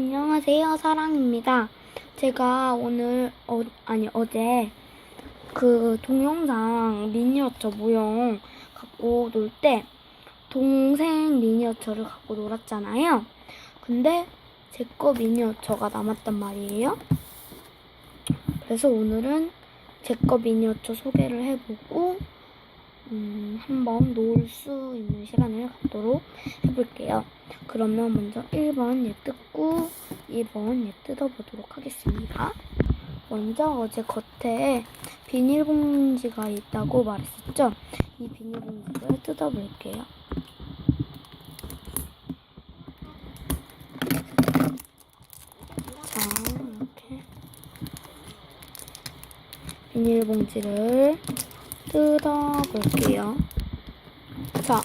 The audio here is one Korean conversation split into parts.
안녕하세요, 사랑입니다. 제가 오늘, 어, 아니, 어제 그 동영상 미니어처 모형 갖고 놀 때 동생 미니어처를 갖고 놀았잖아요. 근데 제 거 미니어처가 남았단 말이에요. 그래서 오늘은 제 거 미니어처 소개를 해보고, 음, 한번 놀수 있는 시간을 갖도록 해볼게요. 그러면 먼저 1번 얘 뜯고 2번 얘 뜯어보도록 하겠습니다. 먼저 어제 겉에 비닐봉지가 있다고 말했었죠? 이 비닐봉지를 뜯어볼게요. 자, 이렇게 비닐봉지를 뜯어볼게요. 자,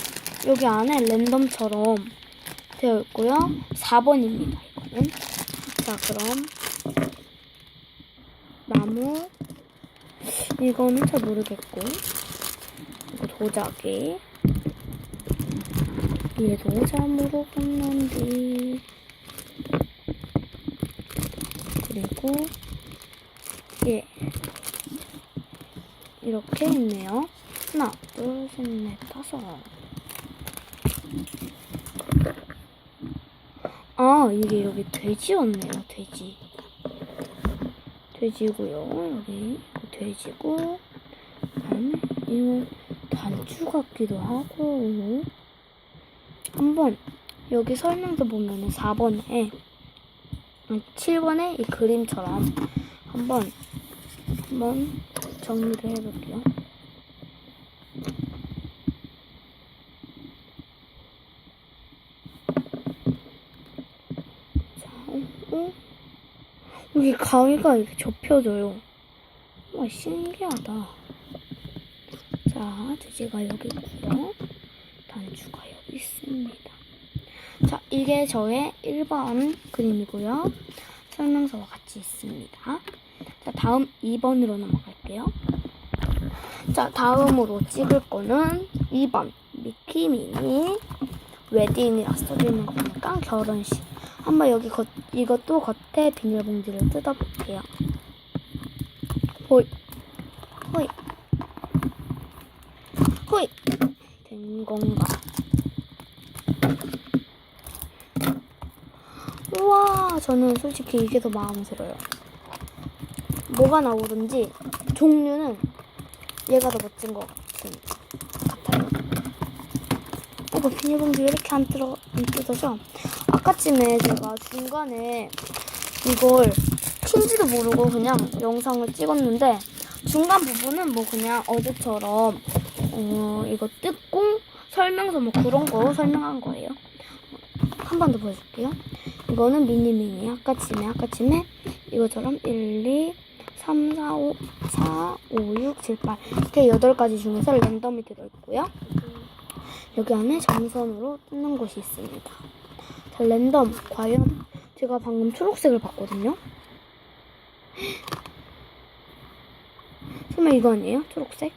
여기 안에 랜덤처럼 되어 있고요. 4번입니다. 이거는. 자, 그럼 나무 이거는 잘 모르겠고 이거 도자기 얘도 잘 모르겠는데 그리고 얘 이렇게 있네요. 하나, 둘, 셋, 넷, 다섯. 아, 이게 여기 돼지였네요, 돼지. 돼지고요, 여기. 돼지고, 그 다음에 이거 단추 같기도 하고. 한번, 여기 설명서 보면은 4번에, 7번에 이 그림처럼 한번, 한번 정리를 해볼게요. 자, 어, 어? 여기 가위가 이렇게 접혀져요. 와, 신기하다. 자, 돼지가 여기 있고요. 단추가 여기 있습니다. 자, 이게 저의 1번 그림이고요. 설명서와 같이 있습니다. 자, 다음 2번으로 넘어 갈게요. 자, 다음으로 찍을 거는 2번. 미키 미니 웨딩이라 써있는 거니까 결혼식. 한번 여기 겉, 이것도 겉에 비닐봉지를 뜯어볼게요. 호이. 호이. 호이. 된 건가? 우와, 저는 솔직히 이게 더 마음에 들어요. 뭐가 나오든지 종류는 얘가 더 멋진 것 같은, 같아요. 이거 비닐봉지 왜 이렇게 안, 뜯어, 안 뜯어져? 아까쯤에 제가 중간에 이걸 킨지도 모르고 그냥 영상을 찍었는데 중간 부분은 뭐 그냥 어제처럼 어, 이거 뜯고 설명서 뭐 그런 거 설명한 거예요. 한 번 더 보여줄게요. 이거는 미니미니 아까쯤에 아까쯤에 이거처럼 1, 2, 3, 4, 5, 4, 5, 6, 7, 8 이렇게 8가지 중에서 랜덤이 들어있고요. 여기 안에 점선으로 뜯는 곳이 있습니다. 자, 랜덤 과연 제가 방금 초록색을 봤거든요. 설마 이거 아니에요? 초록색?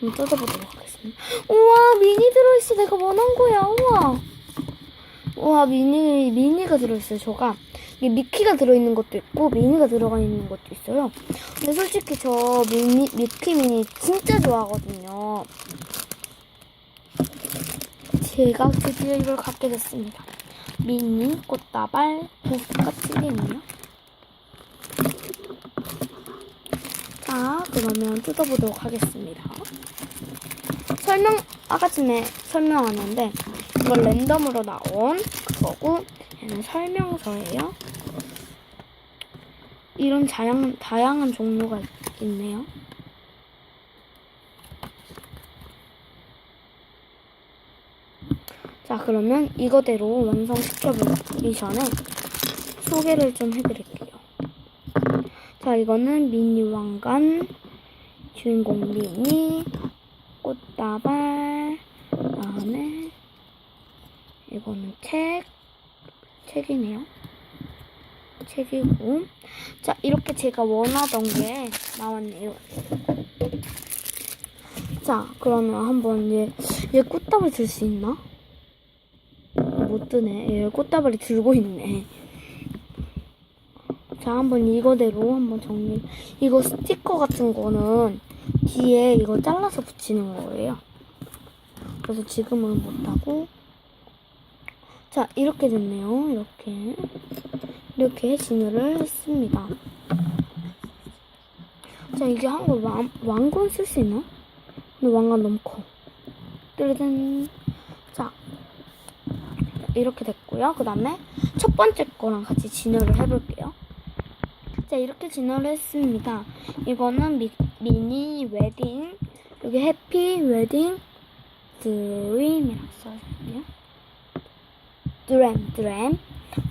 한번 뜯어보도록 하겠습니다. 우와 미니 들어있어. 내가 원한 거야. 우와. 우와 미니 미니가 들어있어요. 저가 이게 미키가 들어있는 것도 있고 미니가 들어가 있는 것도 있어요. 근데 솔직히 저 미니 미키 미니 진짜 좋아하거든요. 제가 드디어 이걸 갖게 됐습니다. 미니 꽃다발 보스가 찔리네요. 자, 그러면 뜯어보도록 하겠습니다. 설명, 아까쯤에 설명하는데, 이건 랜덤으로 나온 그거고, 얘는 설명서예요. 이런 다양, 다양한 종류가 있- 있네요. 자, 그러면 이거대로 완성시켜보기 전에 소개를 좀 해드릴게요. 자, 이거는 미니 왕관, 주인공 미니, 꽃다발, 다음에 이거는 책, 책이네요. 책이고, 자, 이렇게 제가 원하던 게 나왔네요. 자, 그러면 한번 얘, 얘 꽃다발 들 수 있나? 못 드네. 얘 꽃다발이 들고 있네. 자, 한번 이거대로 한번 정리. 이거 스티커 같은 거는 뒤에 이거 잘라서 붙이는 거예요. 그래서 지금은 못하고. 자, 이렇게 됐네요. 이렇게. 이렇게 진열을 했습니다. 자, 이게 한거 왕, 왕관 쓸 수 있나? 근데 왕관 너무 커. 뜨르든. 자, 이렇게 됐고요. 그 다음에 첫 번째 거랑 같이 진열을 해볼게요. 자, 이렇게 진열을 했습니다. 이거는 미, 미니 웨딩, 여기 해피 웨딩 드림이라고 써있네요. 드램, 드램.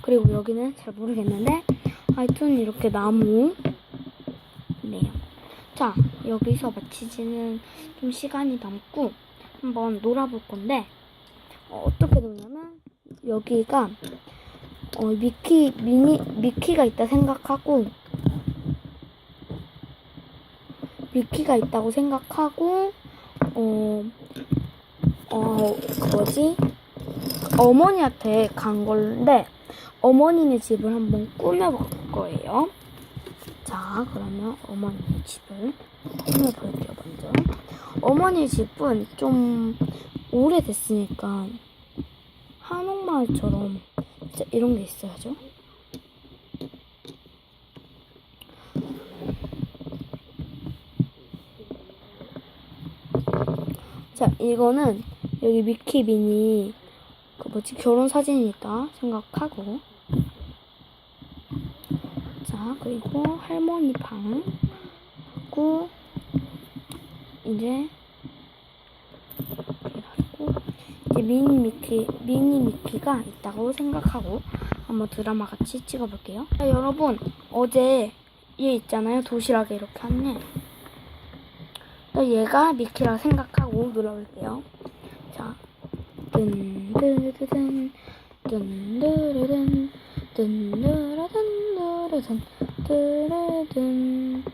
그리고 여기는 잘 모르겠는데, 하여튼 이렇게 나무. 네요. 자, 여기서 마치지는 좀 시간이 남고, 한번 놀아볼 건데, 어, 떻게 놀냐면, 여기가, 어, 미키, 미니, 미키가 있다 생각하고, 미키가 있다고 생각하고, 어, 어, 그 뭐지? 어머니한테 간 건데, 어머니네 집을 한번 꾸며볼 거예요. 자, 그러면 어머니 집을 꾸며볼게요, 먼저. 어머니 집은 좀 오래됐으니까, 한옥마을처럼 이런 게 있어야죠. 자, 이거는 여기 미키 미니 그 뭐지 결혼 사진이다 생각하고 자 그리고 할머니 방 하고 이제 이렇게 놔두고 이제 미니 미키 미니 미키가 있다고 생각하고 한번 드라마 같이 찍어볼게요. 자, 여러분 어제 얘 있잖아요 도시락에 이렇게 한네. 또 얘가 미키라 생각하고 눌러볼게요. 자, 든드르든 든드르든 든드르든 드르든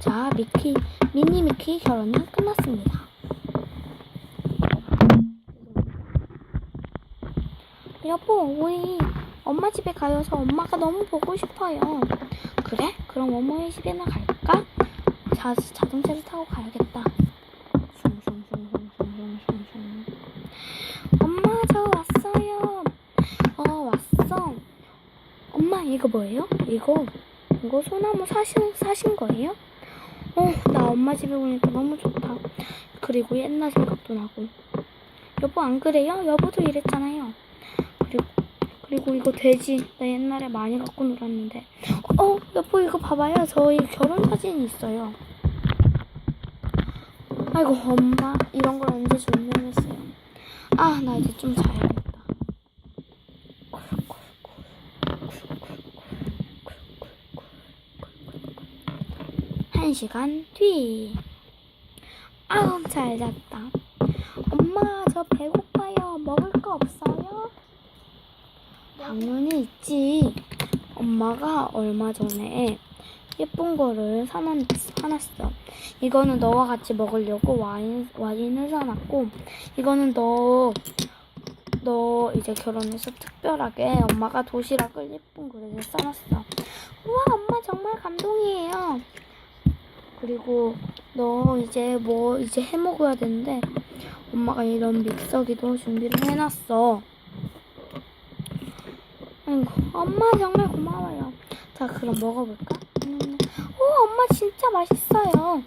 자, 미키 미니 미키 결혼이 끝났습니다. 여보, 우리 엄마 집에 가여서 엄마가 너무 보고 싶어요. 그래? 그럼 어머니 집에나 갈까? 자, 자동차를 타고 가야겠다. 슝슝슝슝슝슝슝. 엄마, 저 왔어요. 어, 왔어. 엄마, 이거 뭐예요? 이거, 이거 소나무 사신, 사신 거예요? 어, 나 엄마 집에 오니까 너무 좋다. 그리고 옛날 생각도 나고. 여보, 안 그래요? 여보도 이랬잖아요. 그리고, 그리고 이거 돼지. 나 옛날에 많이 갖고 놀았는데. 어, 여보, 이거 봐봐요. 저희 결혼 사진이 있어요. 아이고 엄마 이런 걸 언제 준비했어요? 아 나 이제 좀 자야겠다. 한 시간 뒤. 아우 잘 잤다. 엄마 저 배고파요. 먹을 거 없어요? 당연히 있지. 엄마가 얼마 전에 예쁜 거를 사놨, 사놨어. 이거는 너와 같이 먹으려고 와인, 와인을 사놨고, 이거는 너, 너 이제 결혼해서 특별하게 엄마가 도시락을 예쁜 그릇에 싸놨어. 우와, 엄마 정말 감동이에요. 그리고 너 이제 뭐 이제 해 먹어야 되는데, 엄마가 이런 믹서기도 준비를 해놨어. 아이고, 엄마 정말 고마워요. 자, 그럼 먹어볼까? 음, 오, 엄마 진짜 맛있어요.